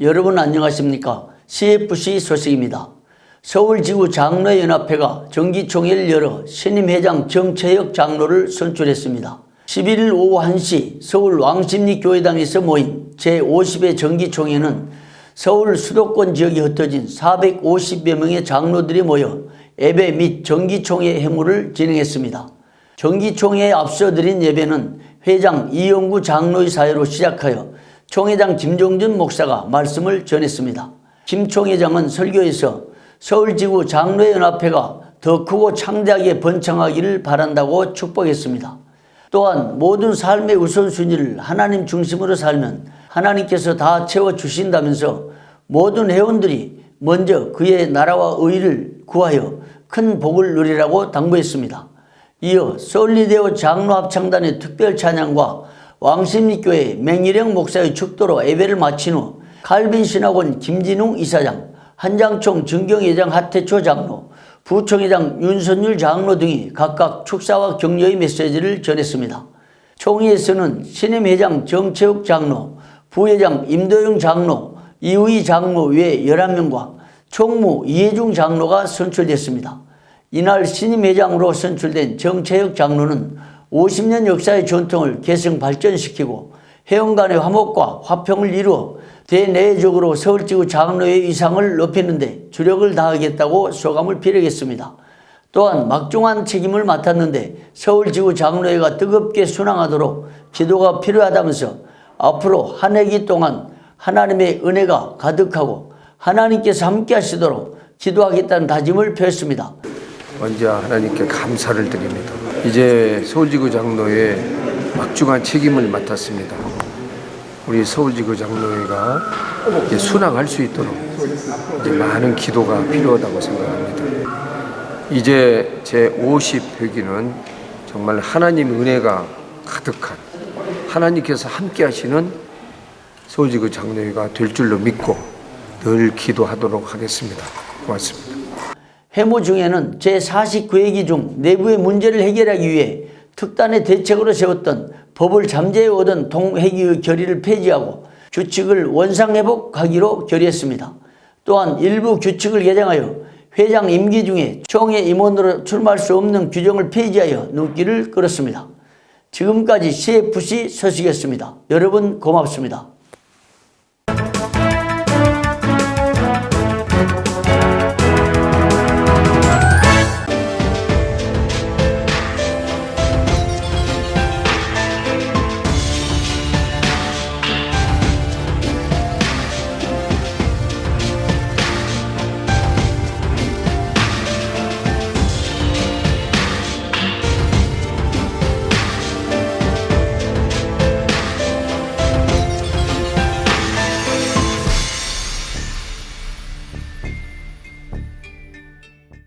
여러분 안녕하십니까? CFC 소식입니다. 서울지구 장로연합회가 정기총회를 열어 신임 회장 정채혁 장로를 선출했습니다. 11일 오후 1시 서울 왕십리 교회당에서 모인 제50회 정기총회는 서울 수도권 지역에 흩어진 450여 명의 장로들이 모여 예배 및 정기총회 행무를 진행했습니다. 정기총회에 앞서 드린 예배는 회장 이영구 장로의 사회로 시작하여 총회장 김종준 목사가 말씀을 전했습니다. 김 총회장은 설교에서 서울지구 장로연합회가 더 크고 창대하게 번창하기를 바란다고 축복했습니다. 또한 모든 삶의 우선순위를 하나님 중심으로 살면 하나님께서 다 채워주신다면서 모든 회원들이 먼저 그의 나라와 의를 구하여 큰 복을 누리라고 당부했습니다. 이어 솔리데오 장로합창단의 특별 찬양과 왕십리교회 맹일영 목사의 축도로 예배를 마친 후 칼빈 신학원 김진웅 이사장, 한장총 정경회장 하태초 장로, 부총회장 윤선율 장로 등이 각각 축사와 격려의 메시지를 전했습니다. 총회에서는 신임 회장 정채욱 장로, 부회장 임도영 장로, 이우희 장로 외 11명과 총무 이해중 장로가 선출됐습니다. 이날 신임 회장으로 선출된 정채혁 장로는 50년 역사의 전통을 계승 발전시키고 회원 간의 화목과 화평을 이루어 대내적으로 서울지구 장로의 위상을 높이는데 주력을 다하겠다고 소감을 빌어겠습니다. 또한 막중한 책임을 맡았는데 서울지구 장로회가 뜨겁게 순항하도록 기도가 필요하다면서 앞으로 한 해기 동안 하나님의 은혜가 가득하고 하나님께서 함께 하시도록 기도하겠다는 다짐을 표했습니다. 먼저 하나님께 감사를 드립니다. 이제 서울지구 장로의 막중한 책임을 맡았습니다. 우리 서울지구 장로회가 이제 순항할 수 있도록 이제 많은 기도가 필요하다고 생각합니다. 이제 제 50회기는 정말 하나님 은혜가 가득한 하나님께서 함께 하시는 서울지구 장로회가 될 줄로 믿고 늘 기도하도록 하겠습니다. 고맙습니다. 회무 중에는 제49회기 중 내부의 문제를 해결하기 위해 특단의 대책으로 세웠던 법을 잠재해 오던 동회기의 결의를 폐지하고 규칙을 원상회복하기로 결의했습니다. 또한 일부 규칙을 개정하여 회장 임기 중에 총회 임원으로 출마할 수 없는 규정을 폐지하여 눈길을 끌었습니다. 지금까지 CFC 소식이었습니다. 여러분 고맙습니다.